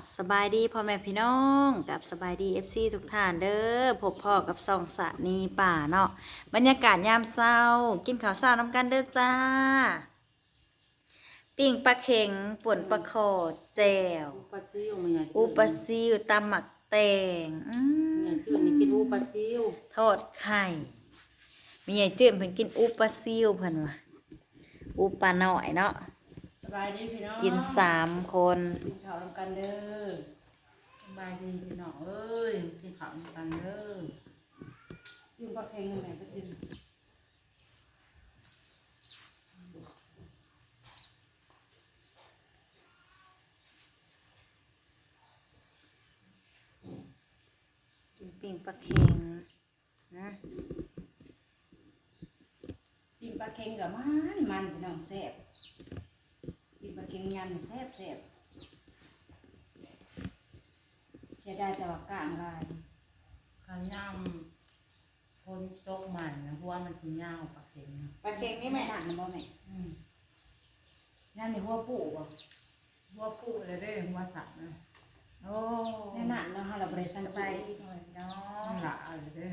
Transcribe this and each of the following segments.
กับสบายดีพ่อแม่พี่น้องกับสบายดีเอฟซีทุกท่านเด้อพบพ่อกับสองสะนีป่าเนาะบรรยากาศยามเช้า กินข้าวเช้าน้ำกันเด้อจ้า ปิ้งปลาเข็งป่นปลาคอแจ่วอุปลาซิวมันใหญ่อุปลาซิวตำหมักแตงอืใหญ่มจืดนี่กินอุปลาซิวทอดไข่มีใหญ่เจื้อเพิ่นกินอุปลาซิวเพิ่นว่ะอุปลาหน่อยเนาะส บายดีพี่น้องกินสามคน กินข้าวนำกันเด้อสบายดีพี่น้องเอ้ยกินข้าวนำกันเด้อกินปลาเค็งนั่นแหละก็กินกินปิ้งปลาเค็งนะกินปลาเค็งกับมันมันพี่น้องแซ่บกินปลาเค็ งยันแซ่บแซ่บเสียดายแต่ว่ากลางลายข้าวยำคนตกใหม่นะเพราะว่ามันคือยาวปลาเค็มนะปลาเค็งนี่แม่หนักนะบ่แม่อืมยันในหัวปู่บ่หัว่าพูดเลยได้หัวสัตว์นะโอ้แน่นานเนาะฮะเราบริสันสไปบายดีหน่อยเนามันะ ละอะไรเด้อ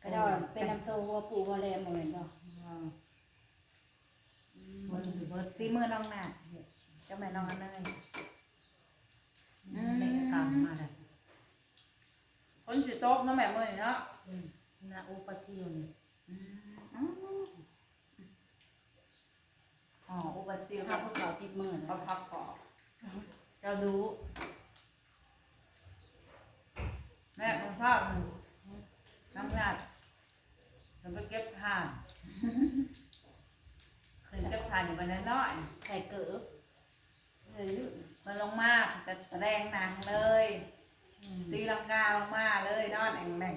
ก็ได้ว่าเป็นน้ำโตหัวปู่หัวแรมเหมือนเนาะ อ่าคนถือว่า ซีมือน้องน่ะเจ้าแม่ น้องอันเนยเละกรรมมาเลยคนสิโต๊ะเนาะแม่เมื่อเนาะอืมนาอุปชิวนี่อ๋ออุบัติเหถ้าตุพวกเราติดมือเขาเนาะพักเกาะเจ้าดู แม่ของชอบหนึ่งน้ำหนักฉันไปเก็บทานคืนเก็บทานอยู่วันน้อย ใส่เกลือเลย ๆมันลงมาจะแสดงหนังเลย ตีลังกาลงมาเลยนอนแอ่งแม่ง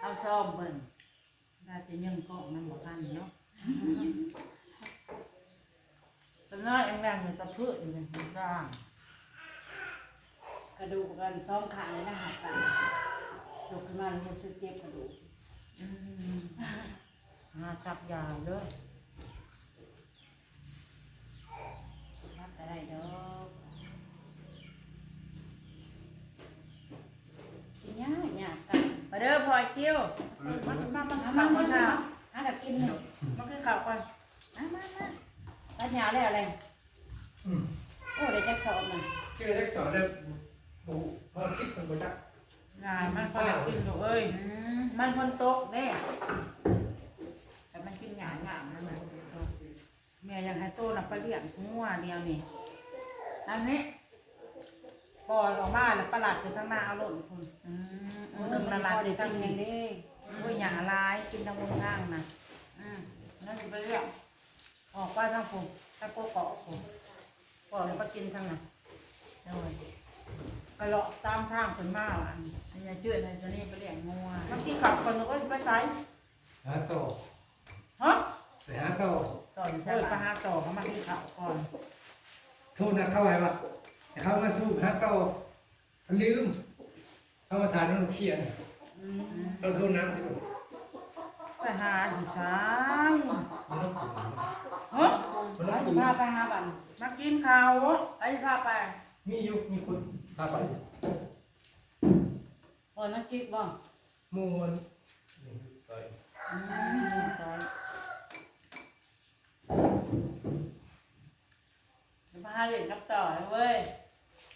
เอา ซ่อมเบิ่งน่าจะยังเกาะมันบ่ทันเนาะตอนนอนแอ่งแม่งอยู่ตะพื้นอยู่ในข้างล่างกระดูกกันซ้อมขาเลยนะหักกันยกขึ้นมาแล้วรู้สึกเจ็บกระดูกอืมหาจับยาวเด้อ รับอะไรเด้อกินยากยากกัน มา เด้อพลอยเจียวมามามามามามามามามาหาดักกินเลยมาขึ้นข่าวก่อนมามามาปัญญาแล้วอะไรอืมโอ้ได้แจ็คสอบมาชื่อเล็กสอนเนี่ยบูพอชิปสัมปชัญญะงานมันพออยากกินลูกเอ้ยอืมมันคนตกเนี่ยแต่มันกินหยาหยามันมันตกแม่ยังให้โตนับไปเลี้ยงงัวเดียวนี่อันนี้ปล่อยออกมาแล้วประหลัดอยู่ข้างหน้าเอาหล่นคุณอืมโอ้ หนึ่งละลายกินยังได้โอ้ยหยาลายกินทางบนข้างนะอืมนั่นจะไปเรื่องออกไปทางผมถ้าโกเกาะผมปล่อยมากินทางนั้นโดยกระเลาะตามทางคนมากอะอันนี้จืดในสนีไปเลี้ยงงัวเมื่อกี้ขับคนก็ไปใส่หาต่อฮะไปหาต่อต่อใช่ไปหาต่อเขามาที่เขาก่อนโทษนะเข้าไปวะเข้ามาสู้หาต่อลืม เขามาทานน้ำเขียนเราโทษนะที่มันไปหาอยู่ซ้ายมันต้องกินฮะมันไปต้องกินพาไปหาบันมากินข้าววะไอ้พาไปมียุคมีคนพาไปโอ้ยมันจิกบ่หมูมันไปจะมาหาเล่นกับต่อเลยเว้ย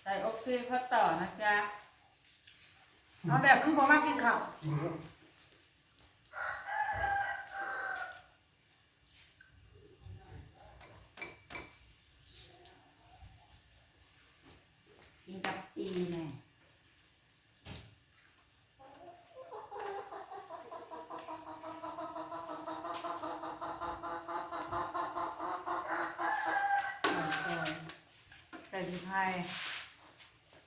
ใส่ออกซิเขาต่อนะจ๊ะ เอาแบบคือพอมากินข้าวกินแล้วกินกับปีแน่ใส่พริกไทย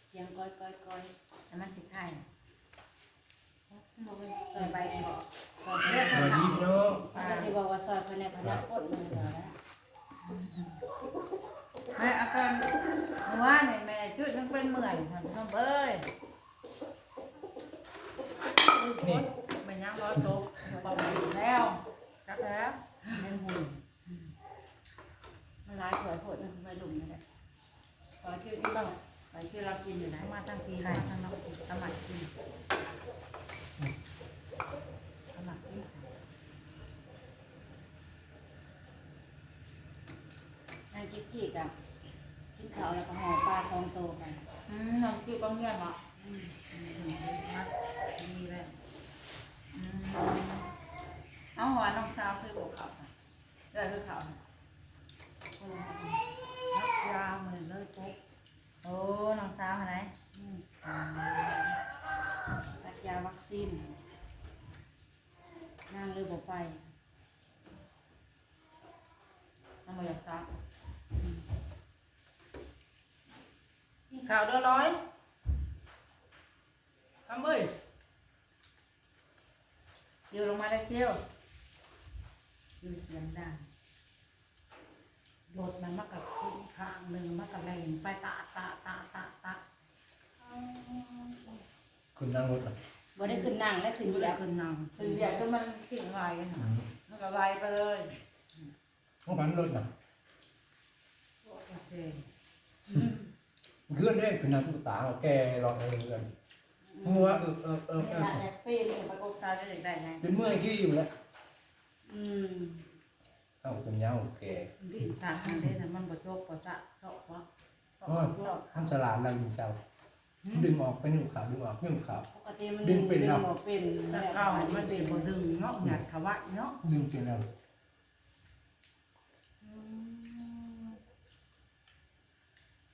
เสียงก้อยก้อยก้อยแล้วมันสิไข่ ซอยใบดีบ่ซอยสวัสดีพี่น้องมันจะสิบอกว่าซอยภายในพนักกดมือเดียวนะแม่อาการเมื่อวานเนี่ยแม่จุดยังเป็นเหมือยทำทำเอ้ยนี่ไม่ยังร้อยโต๊ะเบาอยู่แล้วจักแล้วเป็นหุ่นมันร้ายถอยโผล่มันไปดุมนั่นแห ละที่เรากินอยู่นะมาตั้งทีมาตั้งน้องสมัครกินสมัครกินนางกิ๊กกิ๊กอะกินข้าวแล้วก็ห่อปลาซองโตกันอืมน้องกิ๊บบ้างเงี้ยเหรออืมมัดมีแหละอืมเอาหัวน้องสาวคือบอกเขาค่ะเดี๋ยวคือเขาน่ะรับยาวเหมือนเลยปุ๊บ โอ้น้องสาวไหน อืมสักยาวัคซีนนางเลยบอกไป น้ำมันอยากซัก ข่าวเดือดร้อยทำเอ้ยเกี่ยวลงมาได้เกี่ยวคือเสียงดังรถมันมากับขึ้นข้างหนึ่งมากับแรงไปตาตาตาตาตาคุณนั่งรถอะบ่ได้ขึ้นนั่งและขึ้นเหยียบขึ้นนั่งคืออยากก็มันสิ่งลายกันอืมมันก็ลายไปเลยห้องพันรถอะโอเค มันขึ้นได้คือนั่งตุ๊กตาเอาแกรอเออกันเพราะว่าเออเออเออเวเออลาแอปเปิ้ลเนี่ยประกบสาวจะอยากได้ไงเป็นเมื่อยขี้อยู่แล้วอืมเอาเป็นยาวโอเคดิสาหันได้แต่มันบ่โจกบ่สะเจาะวะเพราะว่าท่านฉลาดเราอยู่เจ้าดึงออกไปหนึ่งขาวดึงออกหนึ่งขาวปกติมันดึงเป็นดึงเนาะบ่เป็นถ้าเข้ามันเป็นบ่ดึงเนาะหยัดเขาไว้เนาะดึงเป็นแล้ว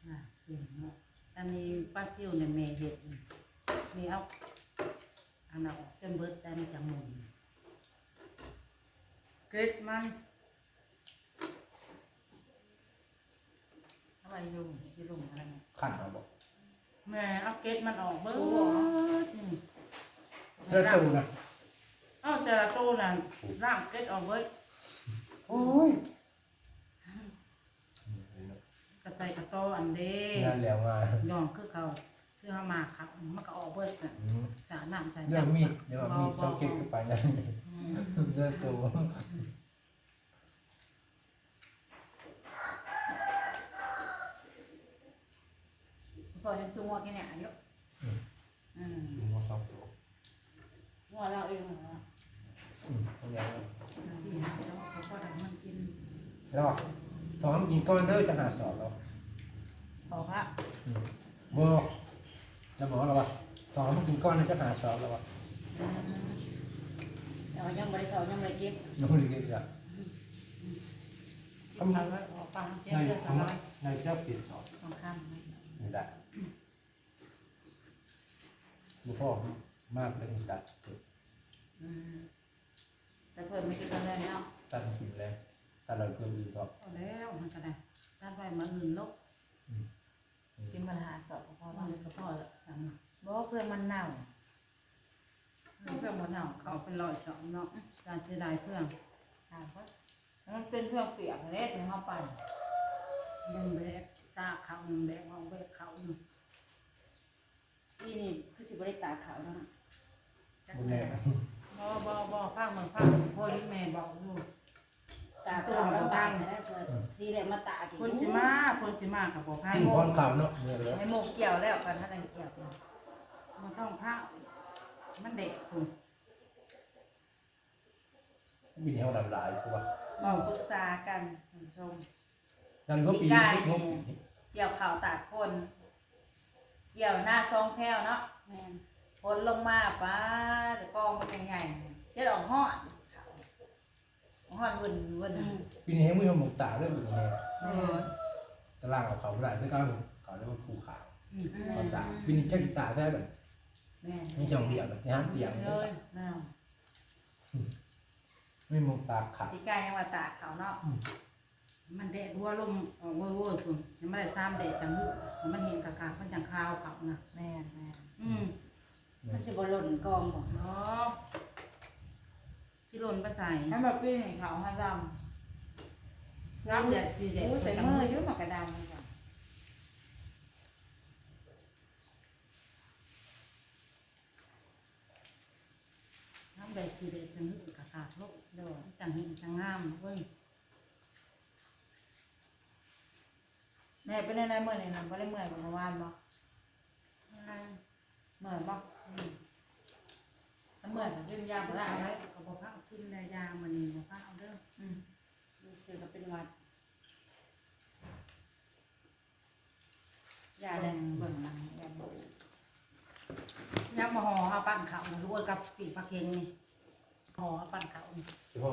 น่ะเห็นเนาะ อันนี้ป้าซิ่วเนี่ยแม่เฮ็ดนี่เอาอันนั้นออกจนเบิดแต่นี่จะหมุนเกล็ดมันเอาไว้อยู่ที่ลุงอะไรเนี่ยขันเอาบอกแม่เอาเกล็ดมันออกเบิดอืมเจ้าตูนะเอาแต่ละตู้น่ะร่างเกล็ดออกเบิดโอ้ย กระใส่กระโตอันเด้นั่นแล้วไงยอมคือเขาคือเขามาครับ มันก็ออกเบิดน่ะอืมสาน้ำใส่เรื่องมีดเดี๋ยวเอามีดเจ้าเก็บขึ้นไปนะเจ้าตูพอจะตัวงอแค่ไหนเยอะอืมดึงมาสองตัวงอเราเองเหรออืมเอาอย่างนั้นที่หาเจ้าเขาก็ได้มันกิน แล้วท้องกินก้อนเด้อจะหาสอบเราพอพระ บอกจะบอกเราว่าท้องกินก้อนจะหาสอบเราว่าแต่ว่ายังไม่ได้สอนยังไม่ได้เก็บน้องเรียกอะทำไว้ออกฟังเจ๊ในเลือดคำร้ว่าอยในเจ้าปิดสอบทองคำไหมนี่ได้บุพ่อมากเลยตัดอืมแต่เพิ่นไม่กินกันเลยเนาะตัดกินแล้วตัดเราเกินดีก็พอแล้วมันก็ได้ด้านไว้มาอื่นลกกิ นปัญหาสอบพอพอบ้างมันก็พอละสั่งมาบอกเพื่อนมันเน่าเพื่อนหมดเนาเขาเป็นรอยสองเนาะการเสียดายเพื่อนถามว่ามันเป็นเครื่องเปียกเลยถึงเข้าไปยังแบกซากเขาหนึ่งแบกเอาแบกเขาหนึ่งที่นี่คือสิบริตากขาวเนาะจักบุญแม่แน่บ่บ่บ่ฟังมันฟังพ่อที่แม่บอกอยู่ตากขาวแล้วบางได้เพิ่น สีแดงมาตากอีกคนสิมาคนสิมากับบ่พายกินโมก้อนข่าวเนาะเมื่อเลยให้โมกเกี่ยวแล้วกันถ้าดังเกี่ยวกันมันต้องผ้ามันเด็กคุณบินให้เราดำลายเพราะว่าบอกปรึกษากันท่านผู้ชมนั่นก็ปีที่งบเกี่ยวข่าวตากคนเกี่ยวหน้าซองแพ้วเนาะแม่นพนลงมาป้าแต่กองมันใหญ่ๆเจะดอกหอด หอดวุ่นวุ่นอืมปีนี้ให้มือหมกตาด้วยปีนี้เออตารางเอาเขาไม่ได้ด้วยกันเขาเรียกว่าภูเขาอืมตอนตาปีนี้แค่ตาได้แบบแม่ไม่ช่องเดียวแบบนี้เดียวเลยแม่ไม่หมกตาขาพี่กายยังว่าตากเขาเนาะมันแดดหัวลมออกเว้ยๆคุณยังไม่ได้ซ้ำแดดจังหูมันเห็นกากามันจังคาวเขานะแม่แม่อืมมันสิบ่หล่นกองบ่เนาะ ที่หล่นไปใส่ให้แบบพี่ให้เขาให้ดรับแดดสีแดำดอู้ใส่มืออยุ่มากระดำเลยจ้ะรับแดดสีแดดจังหูกากาโลกเดี๋ยวจังเห็นจังงามเว้ยแม่เป็นในในเมื่อนี่นะไม่ได้เมื่อยกว่าเมื่อวานบ่มข้างเหมือนปะถ้าเหมือนกับยืนยาวก็ได้ไหม ก็บอกว่ากินยามันนี่บอกว่าเอาเด้ออืมรู้สึกว่าเป็นหวัดยาแดงเบิ่งหลังยาแดงยักมาห่อเอาปั้นเขาด้วยกับปีปลาเค็งนี่ห่อเอาปั้นเขานี่เฉพาะ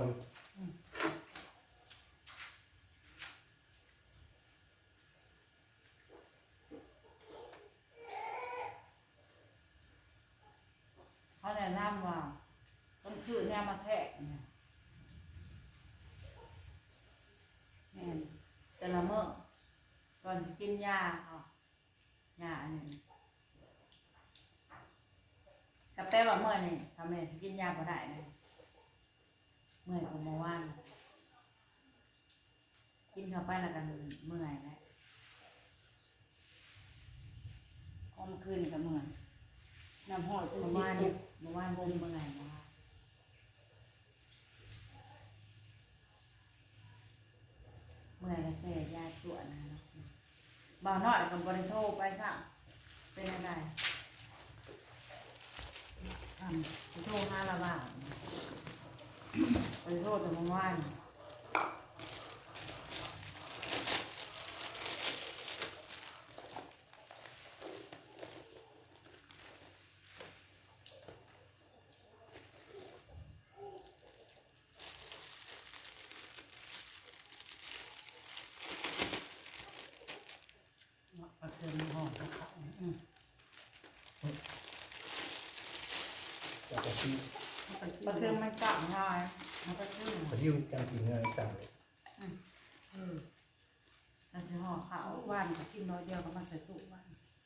เขาแนะนำว่าต้องซื้อแนวมาแทะเนี่ยแม่นแต่ละเมื่อก่อนจะกิน ยาเอายาอันนี้กับแต่ว่าเมื่อยนี่ทำไมสกินยาพอได้นะเมื่อยของเมื่อวานกินเข้าไปแล้วกันเมื่อยแล้วพอมนคืนกับเมื่อยน้ำหอยเมื่อวานเมื่อวานเมื่อเมื่อยมากเมื่อยแล้วเสียยาจวดนะเนาะ บ่าวน้อยกับบริโภคไปซะเป็นอะไรทบริโภคห้าละบาทบริโภคแต่เมื่อวานำปลาเค็งห่อเขาอืม อยากจะซื้อเอาไปกินปลาเค็มมันกลับง่ายมันก็ชื่อไปยิ้วกันกินเงินต่างเลยเออมันจะห่อขาวเอาว่านก็กินน้อยเดียวก็มาใส่ตู้ว่าน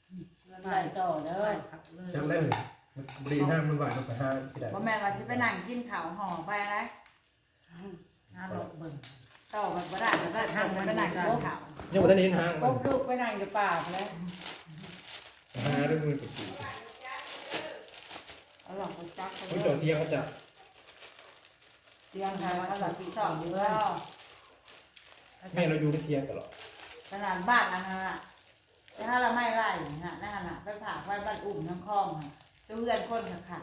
อืมใส่ต่อเด้ใส่อผักเลยจำได้เลยมันดีห้ามันหวานมันไปห้าที่ไหนบ่แม่นว่าสิไปนั่งกินข้าวห่อไปนะน้าหลอกเบิ่งต่อกันบ่ได้ก็ได้ทำไปนั่งกินข้าวยังไม่ทันเห็นห้างปุ๊มันบลูกไปนั่งอยู่ป่าไปแล้วห้าด้วยมือสุด เอาหลอกไปจักไปๆเลผู้จอยดเตียงก็จะเตียงทางเขาหลับที่สองอยู่แล้วแม่เราอยู่ในเตียงตลอดขนาดบ้านนะฮะแต่ถ้าเราไม่ไล่ฮะนั่นน่ะไปผ่าไว้บ้านอุ่มน้ำคลองฮะเจะเพื่อนคนขัดขัด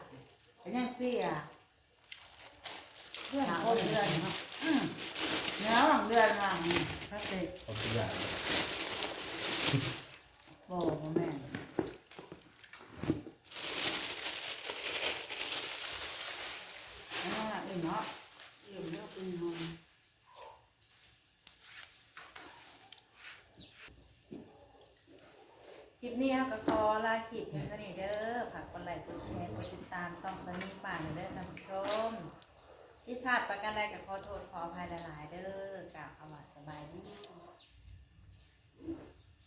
แต่ยังเสียเพื่อนหาคคนนเดืเดืออนนเนาะอืมเนื้อหลังเดือนห่างพระเด็กเอาตัวอย่างโอ้โหแม่ เลยเนาะเยี่ยมแล้วเป็นนอคลิปนี้ก็ขอลาคลิปนี้สนิทเด้อฝากกดไลค์กดแชร์กดติดตามซ่องสนิทป่านเด้อท่านผู้ชมที่พลาดประกันใดก็ขอโทษขออภัยหลายๆเด้อกล่าวคำว่าสบายดี